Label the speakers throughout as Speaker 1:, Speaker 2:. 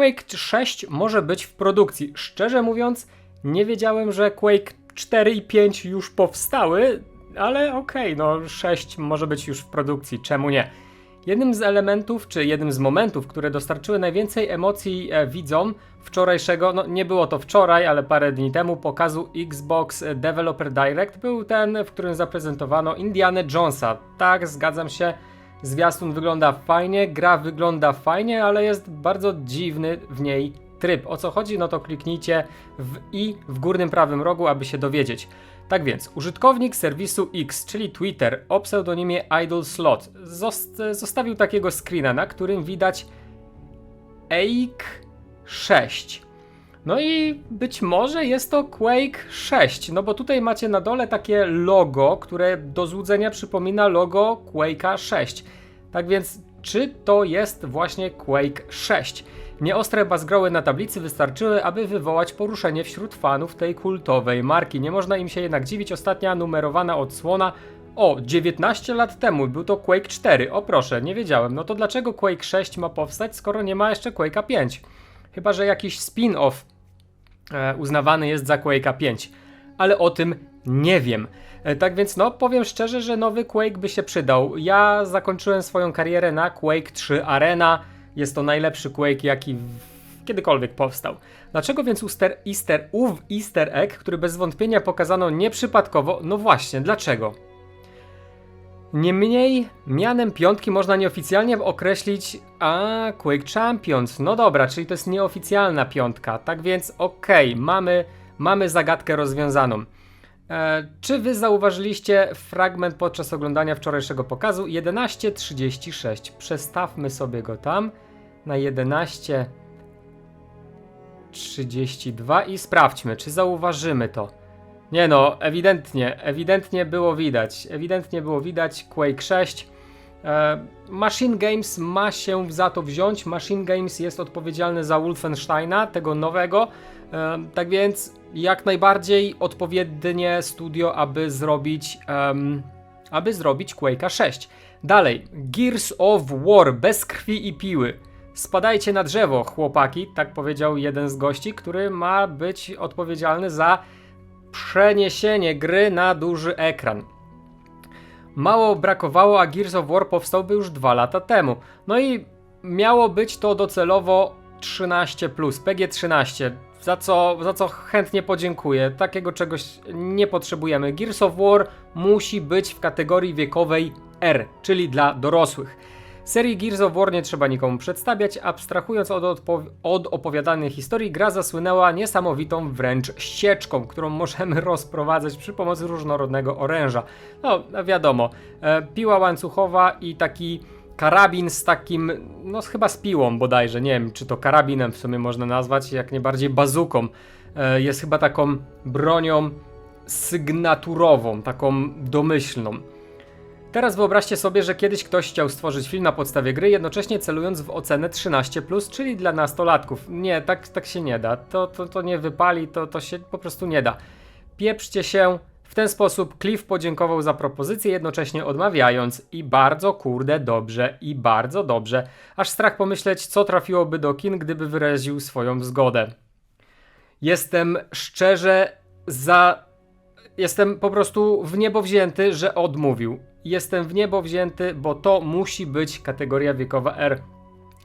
Speaker 1: Quake 6 może być w produkcji. Szczerze mówiąc, nie wiedziałem, że Quake 4 i 5 już powstały, ale okej, no 6 może być już w produkcji, czemu nie? Jednym z elementów, czy jednym z momentów, które dostarczyły najwięcej emocji e, widzom wczorajszego, no nie było to wczoraj, ale parę dni temu, pokazu Xbox Developer Direct był ten, w którym zaprezentowano Indiana Jonesa. Tak, zgadzam się, zwiastun wygląda fajnie, gra wygląda fajnie, ale jest bardzo dziwny w niej tryb. O co chodzi? No to kliknijcie w i w górnym prawym rogu, aby się dowiedzieć. Tak więc, użytkownik serwisu X, czyli Twitter, o pseudonimie Idle Slot, zost- zostawił takiego screena, na którym widać Eik 6. No i być może jest to Quake 6, no bo tutaj macie na dole takie logo, które do złudzenia przypomina logo Quake'a 6. Tak więc, czy to jest właśnie Quake 6? Nieostre bazgroły na tablicy wystarczyły, aby wywołać poruszenie wśród fanów tej kultowej marki. Nie można im się jednak dziwić, ostatnia numerowana odsłona o, 19 lat temu był to Quake 4. O proszę, nie wiedziałem. No to dlaczego Quake 6 ma powstać, skoro nie ma jeszcze Quake'a 5? Chyba, że jakiś spin-off uznawany jest za Quake'a 5. Ale o tym nie wiem. E, tak więc no, powiem szczerze, że nowy Quake by się przydał. Ja zakończyłem swoją karierę na Quake 3 Arena. Jest to najlepszy Quake, jaki kiedykolwiek powstał. Dlaczego więc easter, easter, ów easter egg, który bez wątpienia pokazano nieprzypadkowo? No właśnie, dlaczego? Niemniej mianem piątki można nieoficjalnie określić a Quake Champions. No dobra, czyli to jest nieoficjalna piątka. Tak więc okej, mamy, mamy zagadkę rozwiązaną. E, czy wy zauważyliście fragment podczas oglądania wczorajszego pokazu? 11.36. Przestawmy sobie go tam na 11.32 i sprawdźmy, czy zauważymy to. Nie no, ewidentnie, ewidentnie było widać. Ewidentnie było widać Quake 6. E, Machine Games ma się za to wziąć. Machine Games jest odpowiedzialny za Wolfensteina, tego nowego. E, tak więc jak najbardziej odpowiednie studio, aby zrobić, em, aby zrobić Quake'a 6. Dalej, Gears of War bez krwi i piły. Spadajcie na drzewo, chłopaki, tak powiedział jeden z gości, który ma być odpowiedzialny za przeniesienie gry na duży ekran. Mało brakowało, a Gears of War powstałby już dwa lata temu. No i miało być to docelowo 13, PG-13, za co, za co chętnie podziękuję. Takiego czegoś nie potrzebujemy. Gears of War musi być w kategorii wiekowej R, czyli dla dorosłych. Serii Gears of War nie trzeba nikomu przedstawiać, abstrahując od, odpo- od opowiadanej historii, gra zasłynęła niesamowitą wręcz ścieżką, którą możemy rozprowadzać przy pomocy różnorodnego oręża. No, wiadomo, e, piła łańcuchowa i taki karabin z takim, no chyba z piłą bodajże, nie wiem czy to karabinem w sumie można nazwać, jak nie bardziej bazuką. E, jest chyba taką bronią sygnaturową, taką domyślną. Teraz wyobraźcie sobie, że kiedyś ktoś chciał stworzyć film na podstawie gry, jednocześnie celując w ocenę 13, czyli dla nastolatków. Nie, tak, tak się nie da. To, to, to nie wypali, to, to się po prostu nie da. Pieprzcie się. W ten sposób Cliff podziękował za propozycję, jednocześnie odmawiając. I bardzo kurde dobrze, i bardzo dobrze. Aż strach pomyśleć, co trafiłoby do kin, gdyby wyraził swoją zgodę. Jestem szczerze za jestem po prostu w niebo wzięty, że odmówił. Jestem w niebo wzięty, bo to musi być kategoria wiekowa R.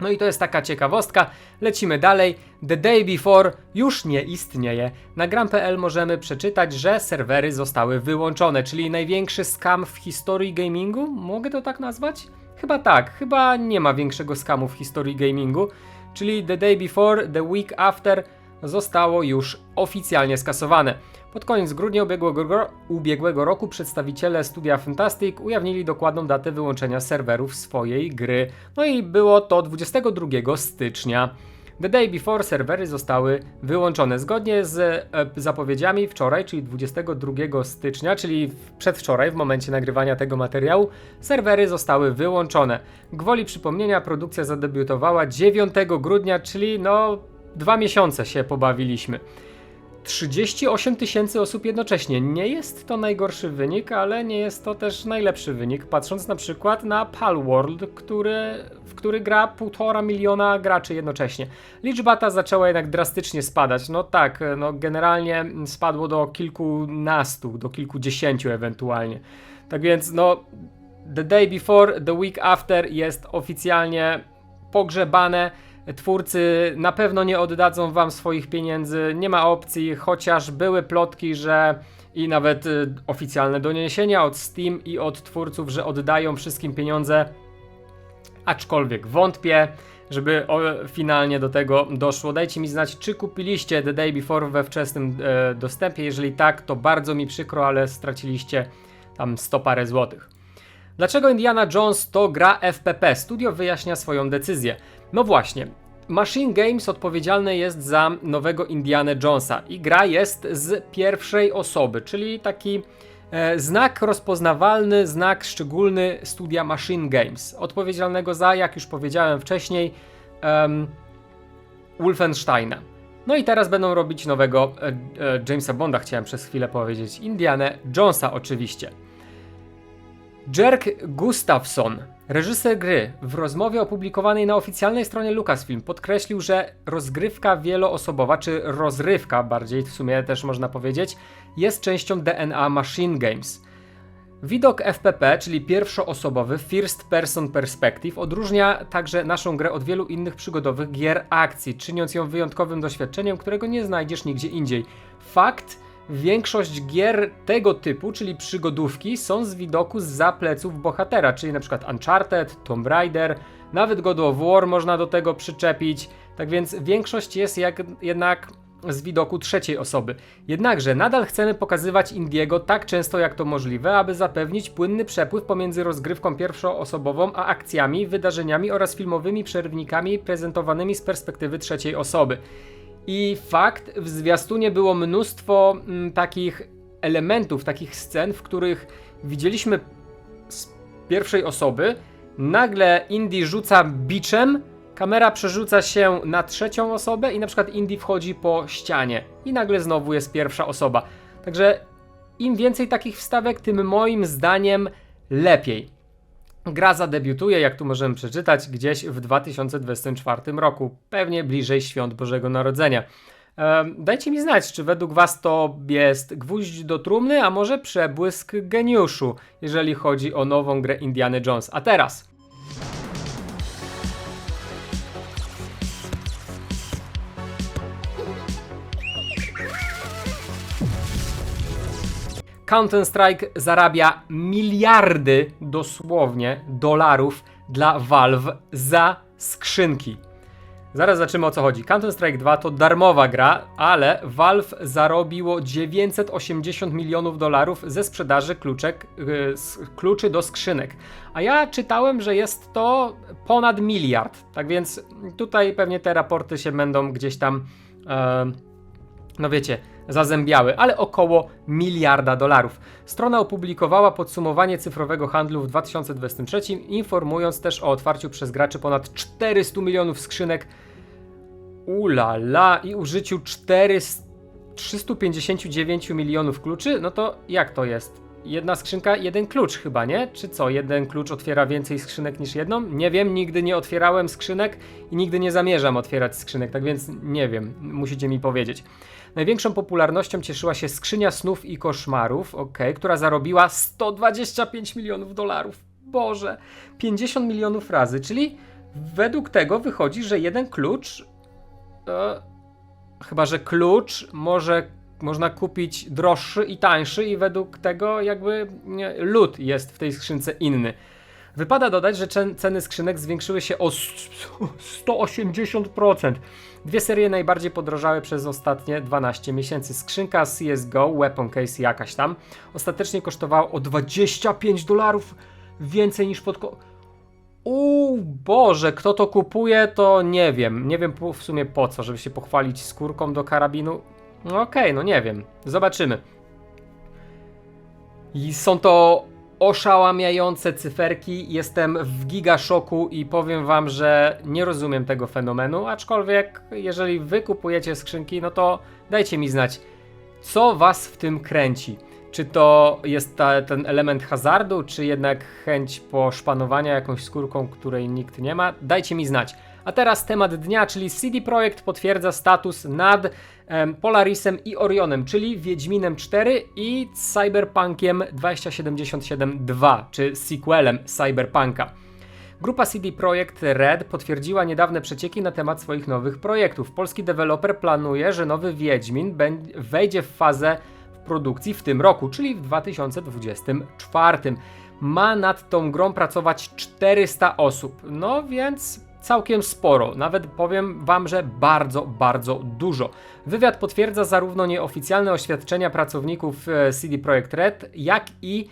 Speaker 1: No i to jest taka ciekawostka. Lecimy dalej. The Day Before już nie istnieje. Na gram.pl możemy przeczytać, że serwery zostały wyłączone, czyli największy skam w historii gamingu? Mogę to tak nazwać? Chyba tak, chyba nie ma większego skamu w historii gamingu. Czyli The Day Before, The Week After zostało już oficjalnie skasowane. Pod koniec grudnia ubiegłego, ubiegłego roku przedstawiciele studia Fantastic ujawnili dokładną datę wyłączenia serwerów swojej gry. No i było to 22 stycznia. The day before serwery zostały wyłączone. Zgodnie z e, zapowiedziami wczoraj, czyli 22 stycznia, czyli przedwczoraj, w momencie nagrywania tego materiału, serwery zostały wyłączone. Gwoli przypomnienia, produkcja zadebiutowała 9 grudnia, czyli no dwa miesiące się pobawiliśmy. 38 tysięcy osób jednocześnie. Nie jest to najgorszy wynik, ale nie jest to też najlepszy wynik, patrząc na przykład na Palworld, który, w który gra 1,5 miliona graczy jednocześnie. Liczba ta zaczęła jednak drastycznie spadać. No tak, no generalnie spadło do kilkunastu, do kilkudziesięciu ewentualnie. Tak więc, no, The Day Before, The Week After jest oficjalnie pogrzebane. Twórcy na pewno nie oddadzą wam swoich pieniędzy, nie ma opcji, chociaż były plotki, że i nawet y, oficjalne doniesienia od Steam i od twórców, że oddają wszystkim pieniądze. Aczkolwiek wątpię, żeby finalnie do tego doszło. Dajcie mi znać, czy kupiliście The Day Before we wczesnym e, dostępie. Jeżeli tak, to bardzo mi przykro, ale straciliście tam 100 parę złotych. Dlaczego Indiana Jones to gra FPP? Studio wyjaśnia swoją decyzję. No właśnie, Machine Games odpowiedzialne jest za nowego Indiana Jonesa i gra jest z pierwszej osoby, czyli taki e, znak rozpoznawalny, znak szczególny studia Machine Games, odpowiedzialnego za, jak już powiedziałem wcześniej, um, Wolfensteina. No i teraz będą robić nowego e, e, Jamesa Bonda, chciałem przez chwilę powiedzieć, Indiana Jonesa oczywiście. Jerk Gustafsson, reżyser gry, w rozmowie opublikowanej na oficjalnej stronie Lucasfilm podkreślił, że rozgrywka wieloosobowa, czy rozrywka bardziej w sumie też można powiedzieć, jest częścią DNA Machine Games. Widok FPP, czyli pierwszoosobowy First Person Perspective, odróżnia także naszą grę od wielu innych przygodowych gier akcji, czyniąc ją wyjątkowym doświadczeniem, którego nie znajdziesz nigdzie indziej. Fakt, Większość gier tego typu, czyli przygodówki, są z widoku z pleców bohatera, czyli na przykład Uncharted, Tomb Raider, nawet God of War można do tego przyczepić. Tak więc większość jest jak, jednak z widoku trzeciej osoby. Jednakże nadal chcemy pokazywać Indiego tak często jak to możliwe, aby zapewnić płynny przepływ pomiędzy rozgrywką pierwszoosobową a akcjami, wydarzeniami oraz filmowymi przerwnikami prezentowanymi z perspektywy trzeciej osoby. I fakt, w zwiastunie było mnóstwo m, mm, takich elementów, takich scen, w których widzieliśmy z pierwszej osoby, nagle Indy rzuca biczem, kamera przerzuca się na trzecią osobę i na przykład Indy wchodzi po ścianie i nagle znowu jest pierwsza osoba. Także im więcej takich wstawek, tym moim zdaniem lepiej. Gra zadebiutuje, jak tu możemy przeczytać, gdzieś w 2024 roku, pewnie bliżej świąt Bożego Narodzenia. dajcie mi znać, czy według Was to jest gwóźdź do trumny, a może przebłysk geniuszu, jeżeli chodzi o nową grę Indiana Jones. A teraz Counter-Strike zarabia miliardy dosłownie dolarów dla Valve za skrzynki. Zaraz zobaczymy o co chodzi. Counter-Strike 2 to darmowa gra, ale Valve zarobiło 980 milionów dolarów ze sprzedaży kluczek, yy, kluczy do skrzynek. A ja czytałem, że jest to ponad miliard. Tak więc tutaj pewnie te raporty się będą gdzieś tam, yy, no wiecie, zazębiały, ale około miliarda dolarów. Strona opublikowała podsumowanie cyfrowego handlu w 2023, informując też o otwarciu przez graczy ponad 400 milionów skrzynek ulala i użyciu 400, 359 milionów kluczy, no to jak to jest? Jedna skrzynka, jeden klucz chyba, nie? Czy co, jeden klucz otwiera więcej skrzynek niż jedną? Nie wiem, nigdy nie otwierałem skrzynek i nigdy nie zamierzam otwierać skrzynek, tak więc nie wiem, musicie mi powiedzieć. Największą popularnością cieszyła się Skrzynia Snów i Koszmarów, ok, która zarobiła 125 milionów dolarów. Boże, 50 milionów razy, czyli według tego wychodzi, że jeden klucz. E, chyba, że klucz może można kupić droższy i tańszy, i według tego jakby lód jest w tej skrzynce inny. Wypada dodać, że ceny skrzynek zwiększyły się o 180%. Dwie serie najbardziej podrożały przez ostatnie 12 miesięcy. Skrzynka CSGO, Weapon Case jakaś tam, ostatecznie kosztowała o 25 dolarów więcej niż pod... Uuu, Boże, kto to kupuje, to nie wiem. Nie wiem w sumie po co, żeby się pochwalić skórką do karabinu. No okej, okay, no nie wiem. Zobaczymy. I są to oszałamiające cyferki. Jestem w gigaszoku i powiem wam, że nie rozumiem tego fenomenu, aczkolwiek jeżeli wy kupujecie skrzynki, no to dajcie mi znać, Co was w tym kręci? Czy to jest ta, ten element hazardu, czy jednak chęć poszpanowania jakąś skórką, której nikt nie ma? Dajcie mi znać. A teraz temat dnia, czyli CD Projekt potwierdza status nad Polarisem i Orionem, czyli Wiedźminem 4 i Cyberpunkiem 2077 2, czy sequelem Cyberpunka. Grupa CD Projekt Red potwierdziła niedawne przecieki na temat swoich nowych projektów. Polski deweloper planuje, że nowy Wiedźmin wejdzie w fazę produkcji w tym roku, czyli w 2024. Ma nad tą grą pracować 400 osób, no więc całkiem sporo. Nawet powiem Wam, że bardzo, bardzo dużo. Wywiad potwierdza zarówno nieoficjalne oświadczenia pracowników e, CD Projekt Red, jak i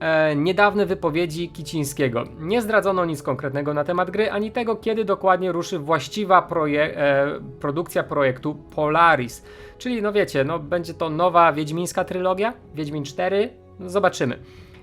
Speaker 1: e, niedawne wypowiedzi Kicińskiego. Nie zdradzono nic konkretnego na temat gry, ani tego, kiedy dokładnie ruszy właściwa proje- e, produkcja projektu Polaris. Czyli, no wiecie, no będzie to nowa wiedźmińska trylogia, Wiedźmin 4, no zobaczymy.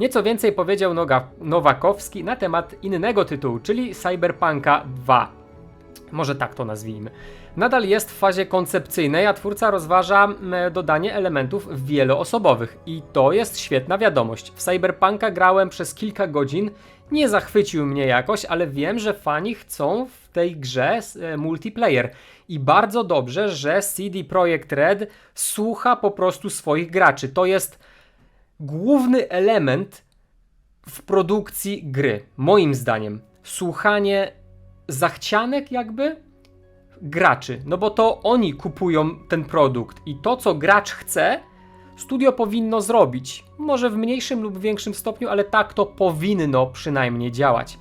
Speaker 1: Nieco więcej powiedział Nowakowski na temat innego tytułu, czyli Cyberpunka 2. Może tak to nazwijmy. Nadal jest w fazie koncepcyjnej, a twórca rozważa dodanie elementów wieloosobowych. I to jest świetna wiadomość. W Cyberpunka grałem przez kilka godzin, nie zachwycił mnie jakoś, ale wiem, że fani chcą w tej grze e, multiplayer. I bardzo dobrze, że CD Projekt Red słucha po prostu swoich graczy. To jest główny element w produkcji gry, moim zdaniem. Słuchanie zachcianek jakby graczy, no bo to oni kupują ten produkt i to co gracz chce, studio powinno zrobić. Może w mniejszym lub większym stopniu, ale tak to powinno przynajmniej działać.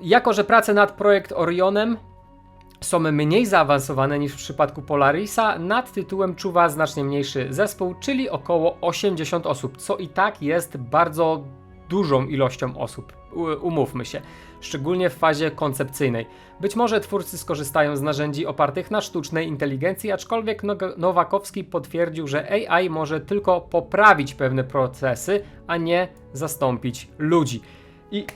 Speaker 1: Jako, że prace nad projekt Orionem są mniej zaawansowane niż w przypadku Polarisa, nad tytułem czuwa znacznie mniejszy zespół, czyli około 80 osób, co i tak jest bardzo dużą ilością osób, umówmy się, szczególnie w fazie koncepcyjnej. Być może twórcy skorzystają z narzędzi opartych na sztucznej inteligencji, aczkolwiek Nowakowski potwierdził, że AI może tylko poprawić pewne procesy, a nie zastąpić ludzi. I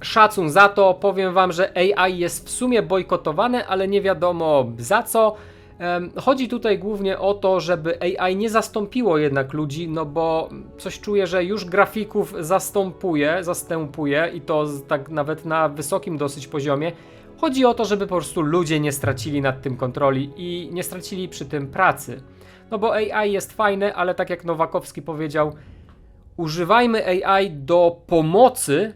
Speaker 1: szacun za to. Powiem wam, że AI jest w sumie bojkotowane, ale nie wiadomo za co. Chodzi tutaj głównie o to, żeby AI nie zastąpiło jednak ludzi, no bo coś czuję, że już grafików zastępuje, zastępuje i to tak nawet na wysokim dosyć poziomie. Chodzi o to, żeby po prostu ludzie nie stracili nad tym kontroli i nie stracili przy tym pracy. No bo AI jest fajne, ale tak jak Nowakowski powiedział, używajmy AI do pomocy,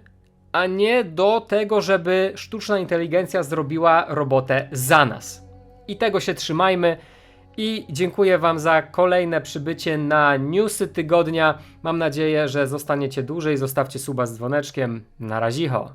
Speaker 1: a nie do tego, żeby sztuczna inteligencja zrobiła robotę za nas. I tego się trzymajmy. I dziękuję Wam za kolejne przybycie na newsy tygodnia. Mam nadzieję, że zostaniecie dłużej. Zostawcie suba z dzwoneczkiem. Na razicho.